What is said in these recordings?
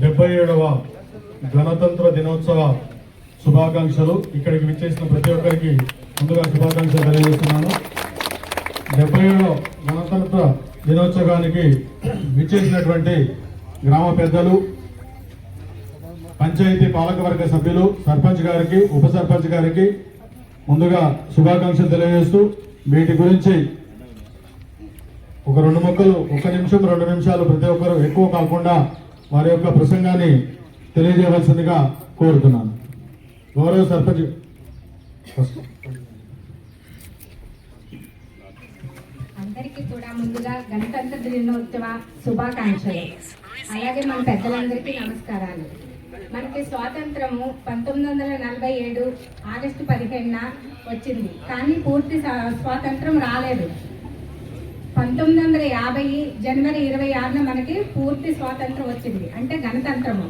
డెబ్బై ఏడవ గణతంత్ర దినోత్సవ శుభాకాంక్షలు. ఇక్కడికి విచ్చేసిన ప్రతి ఒక్కరికి ముందుగా శుభాకాంక్షలు తెలియజేస్తున్నాను. డెబ్బై ఏడవ గణతంత్ర దినోత్సవానికి విచ్చేసినటువంటి గ్రామ పెద్దలు పంచాయతీ పాలకవర్గ సభ్యులు సర్పంచ్ గారికి ఉప సర్పంచ్ గారికి ముందుగా శుభాకాంక్షలు తెలియజేస్తూ వీటి గురించి ఒక రెండు మొక్కలు ఒక నిమిషం రెండు నిమిషాలు ప్రతి ఒక్కరు ఎక్కువ కాకుండా వారి యొక్క ప్రసంగాన్ని తెలియజేయవలసిందిగా కోరుతున్నాను. గౌరవ సర్పంచ్ అందరికీ కూడా ముందుగా గణతంత్ర దినోత్సవ శుభాకాంక్షలు. అలాగే మన పెద్దలందరికీ నమస్కారాలు. మనకి స్వాతంత్రము పంతొమ్మిది వందల నలభై ఏడు ఆగస్టు పదిహేనున వచ్చింది. కానీ పూర్తి స్వాతంత్రం రాలేదు. పంతొమ్మిది వందల యాభై జనవరి ఇరవై ఆరున మనకి పూర్తి స్వాతంత్రం వచ్చింది. అంటే గణతంత్రము.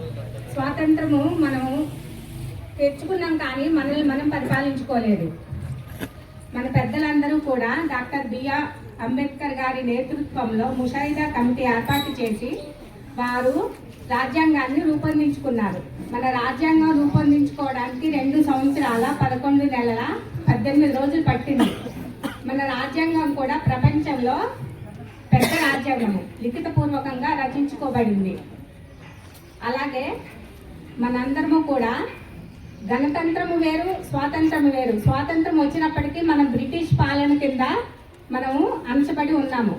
స్వాతంత్రము మనము తెచ్చుకున్నాం కానీ మనల్ని మనం పరిపాలించుకోలేదు. మన పెద్దలందరూ కూడా డాక్టర్ బిఆర్ అంబేద్కర్ గారి నేతృత్వంలో ముషాయిదా కమిటీ ఏర్పాటు చేసి వారు రాజ్యాంగాన్ని రూపొందించుకున్నారు. మన రాజ్యాంగం రూపొందించుకోవడానికి రెండు సంవత్సరాల పదకొండు నెలల పద్దెనిమిది రోజులు పట్టింది. మన రాజ్యాంగం కూడా ప్రపంచంలో పెద్ద రాజ్యాంగము. లిఖితపూర్వకంగా రచించుకోబడింది. అలాగే మనందరము కూడా గణతంత్రము వేరు స్వాతంత్రము వేరు. స్వాతంత్రం వచ్చినప్పటికీ మనం బ్రిటిష్ పాలన కింద మనము అంశపడి ఉన్నాము.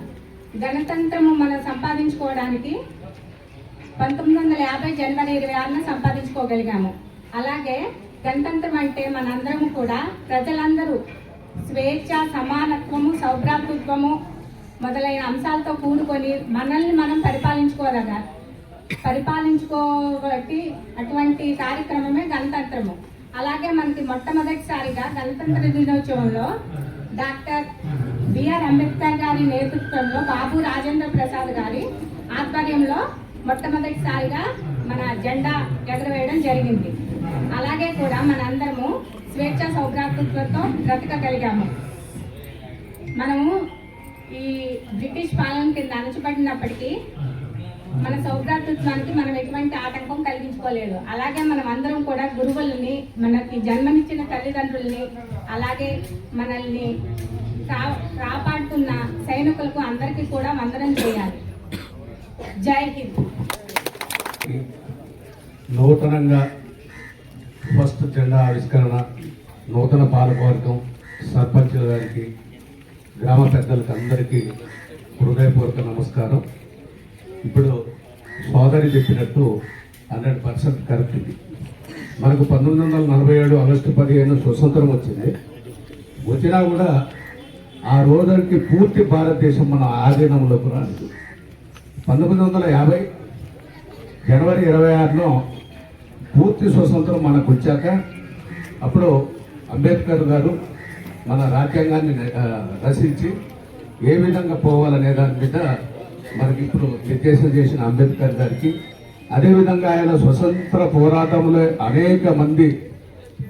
గణతంత్రము మనం సంపాదించుకోవడానికి పంతొమ్మిది వందల యాభై జనవరి ఇరవై ఆరున సంపాదించుకోగలిగాము. అలాగే గణతంత్రం అంటే మనందరము కూడా ప్రజలందరూ స్వేచ్ఛ సమానత్వము సౌభ్రాతృత్వము మొదలైన అంశాలతో కూడుకొని మనల్ని మనం పరిపాలించుకోదగా పరిపాలించుకోబట్టి అటువంటి కార్యక్రమమే గణతంత్రము. అలాగే మనకి మొట్టమొదటిసారిగా గణతంత్ర దినోత్సవంలో డాక్టర్ బిఆర్ అంబేద్కర్ గారి నేతృత్వంలో బాబు రాజేంద్ర ప్రసాద్ గారి ఆధ్వర్యంలో మొట్టమొదటిసారిగా మన జెండా ఎగరవేయడం జరిగింది. అలాగే కూడా మనందరం స్వేచ్ఛ సౌభ్రాతృత్వంతో బ్రతకగలిగాము. మనము ఈ బ్రిటిష్ పాలన కింద అణచబడినప్పటికీ మన సౌభ్రాతృత్వానికి మనం ఎటువంటి ఆటంకం కలిగించుకోలేదు. అలాగే మనం అందరం కూడా గురువులని మనకి జన్మనిచ్చిన తల్లిదండ్రుల్ని అలాగే మనల్ని కాపాడుతున్న సైనికులకు అందరికీ కూడా వందనం చేయాలి. జై హింద్. నూతనంగా ఫస్ట్ జెండా ఆవిష్కరణ నూతన పాలకవర్గం సర్పంచుల గారికి గ్రామ పెద్దలకు అందరికీ హృదయపూర్వక నమస్కారం. ఇప్పుడు సోదరి చెప్పినట్టు హండ్రెడ్ పర్సెంట్ కరెక్ట్ ఇది. మనకు పంతొమ్మిది వందల నలభై ఏడు ఆగస్టు పదిహేను స్వతంత్రం వచ్చింది. వచ్చినా కూడా ఆ రోజుకి పూర్తి భారతదేశం మన ఆధీనంలోకి రాలేదు. పంతొమ్మిది వందల యాభై జనవరి ఇరవై ఆరులో పూర్తి స్వతంత్రం మనకు వచ్చాక అప్పుడు అంబేద్కర్ గారు మన రాజ్యాంగాన్ని రచించి ఏ విధంగా పోవాలనే దాని మీద మనకి ఇప్పుడు నిర్దేశం చేసిన అంబేద్కర్ గారికి అదేవిధంగా ఆయన స్వతంత్ర పోరాటంలో అనేక మంది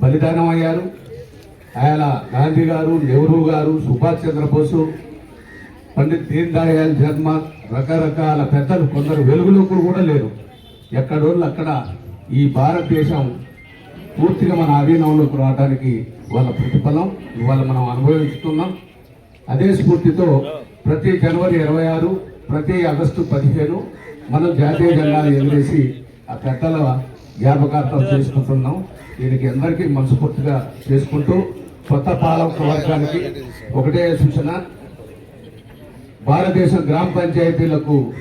బలిదానం అయ్యారు ఆయన గాంధీ గారు నెహ్రూ గారు సుభాష్ చంద్రబోసు పండిత్ దీన్ దయాళ్ జన్మ రకరకాల పెద్దలు కొందరు వెలుగులోకి కూడా లేరు. ఎక్కడోళ్ళు అక్కడ ఈ భారతదేశం పూర్తిగా మన ఆధీనంలోకి రావడానికి వాళ్ళ ప్రతిఫలం ఇవాళ మనం అనుభవిస్తున్నాం అదే స్ఫూర్తితో ప్రతి జనవరి ఇరవై ఆరు ప్రతి ఆగస్టు పదిహేను మనం జాతీయ జెండాను ఎగిరేసి ఆ పెద్దల జ్ఞాపకార్థం చేసుకుంటున్నాం. దీనికి అందరికీ మనస్ఫూర్తిగా చేసుకుంటూ కొత్త పాలక వర్గానికి ఒకటే సూచన. భారతదేశం గ్రామ పంచాయతీలకు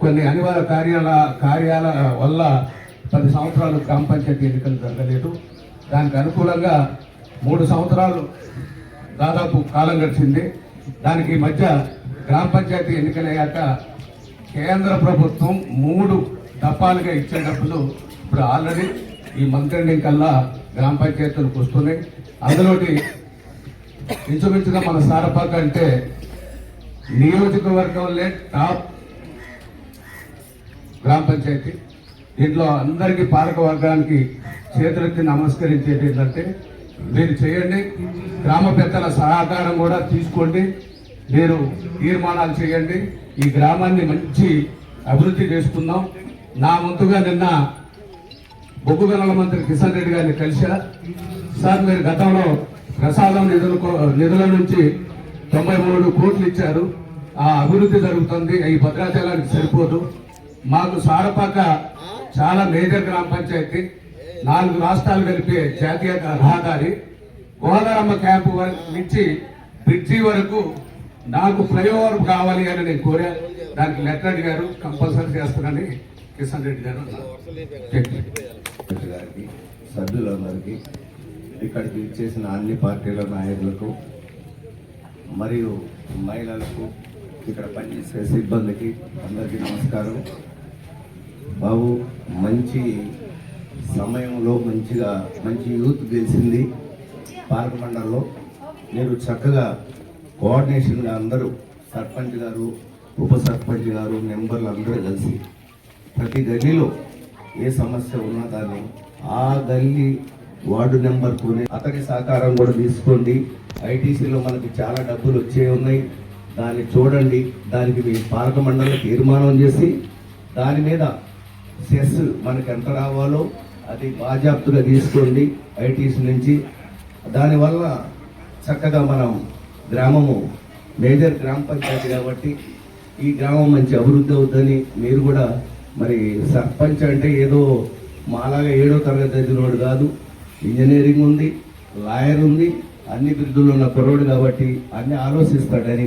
కొన్ని అనివార్య కార్యాల కార్యాల వల్ల పది సంవత్సరాలు గ్రామ పంచాయతీ ఎన్నికలు జరగలేదు. దానికి అనుకూలంగా మూడు సంవత్సరాలు దాదాపు కాలం గడిచింది. దానికి ఈ మధ్య గ్రామ పంచాయతీ ఎన్నికలయ్యాక కేంద్ర ప్రభుత్వం మూడు దఫాలుగా ఇచ్చే డబ్బులు ఇప్పుడు ఆల్రెడీ ఈ మంత్ ఎండింగ్ కల్లా గ్రామ పంచాయతీలకు వస్తున్నాయి. అందులోటి ఇంచుమించుగా మన సారపాక అంటే నియోజకవర్గంలో టాప్ గ్రామ పంచాయతీ. దీంట్లో అందరికీ పాలక వర్గానికి చేతులెత్తి నమస్కరించేది ఏంటంటే మీరు చేయండి. గ్రామ పెద్దల సహకారం కూడా తీసుకోండి. మీరు తీర్మానాలు చేయండి. ఈ గ్రామాన్ని మంచి అభివృద్ధి చేసుకుందాం. నా వంతుగా నిన్న బొగ్గు గనుల మంత్రి కిషన్ రెడ్డి గారిని కలిసా సార్ మీరు గతంలో ప్రసాదం నిధుల నిధుల నుంచి తొంభై మూడు కోట్లు ఇచ్చారు. ఆ అభివృద్ధి జరుగుతుంది. ఈ భద్రాచలానికి సరిపోదు. మాకు సారపాక చాలా మేజర్ గ్రామ పంచాయతీ. నాలుగు రాష్ట్రాలు కలిపే జాతీయ రహదారి. గోదారమ్మ క్యాంపు నుంచి బ్రిడ్జి వరకు నాకు ఫ్లైఓవర్ కావాలి అని నేను కోరా. దానికి లెటర్ అడిగారు కంపల్సరీ చేస్తానని కిషన్ రెడ్డి గారు గారికి సభ్యులందరికీ ఇక్కడికి ఇచ్చేసిన అన్ని పార్టీల నాయకులకు మరియు మహిళలకు ఇక్కడ పనిచేసే సిబ్బందికి అందరికీ నమస్కారం. బాబు మంచి సమయంలో మంచిగా మంచి యూత్ గెలిచింది పాలక మండలిలో. మీరు చక్కగా కోఆర్డినేషన్గా అందరూ సర్పంచ్ గారు ఉప సర్పంచ్ గారు మెంబర్లు అందరూ కలిసి ప్రతి గల్లీలో ఏ సమస్య ఉన్నా దాన్ని ఆ గల్లీ వార్డు నెంబర్ కొని అతని సహకారం కూడా తీసుకోండి. ఐటీసీలో మనకి చాలా డబ్బులు వచ్చే ఉన్నాయి. దాన్ని చూడండి. దానికి మీ పాలక మండలి తీర్మానం చేసి దాని మీద సెస్ మనకు ఎంత రావాలో అది బాజాప్తుగా తీసుకోండి ఐటీసీ నుంచి. దానివల్ల చక్కగా మనం గ్రామము మేజర్ గ్రామ పంచాయతీ కాబట్టి ఈ గ్రామం మంచి అభివృద్ధి అవుతుందని మీరు కూడా మరి సర్పంచ్ అంటే ఏదో మాలాగా ఏడో తరగతి చదివినోడు కాదు. ఇంజనీరింగ్ ఉంది లాయర్ ఉంది అన్ని బిరుదులు ఉన్న కుర్రోడు కాబట్టి అన్ని ఆలోచిస్తాడని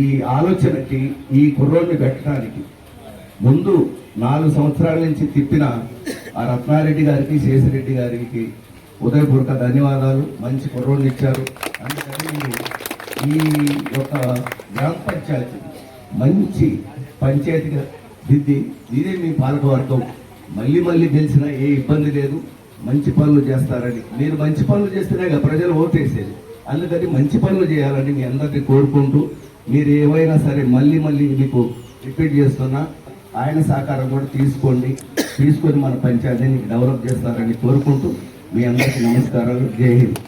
ఈ ఆలోచనకి ఈ కుర్రోడిని పెట్టడానికి ముందు నాలుగు సంవత్సరాల నుంచి తిప్పిన ఆ రత్నారెడ్డి గారికి శేషిరెడ్డి గారికి ఉదయపూర్వక ధన్యవాదాలు. మంచి కుర్రోడిని ఇచ్చారు. అందుకని ఈ యొక్క గ్రామ పంచాయతీ మంచి పంచాయతీగా దిద్ది ఇదే మీ పాలకవర్గం. మళ్ళీ మళ్ళీ గెలిచినా ఏ ఇబ్బంది లేదు. మంచి పనులు చేస్తారని. మీరు మంచి పనులు చేస్తేనే కదా ప్రజలు ఓటేసేది అందుకని మంచి పనులు చేయాలని మీ అందరినీ కోరుకుంటూ మీరు ఏవైనా సరే మళ్ళీ మళ్ళీ మీకు రిపీట్ చేస్తున్నా. ఆయన సహకారం కూడా తీసుకోండి. తీసుకొని మన పంచాయతీని డెవలప్ చేస్తారని కోరుకుంటూ మీ అందరికీ నమస్కారాలు. జై హింద్.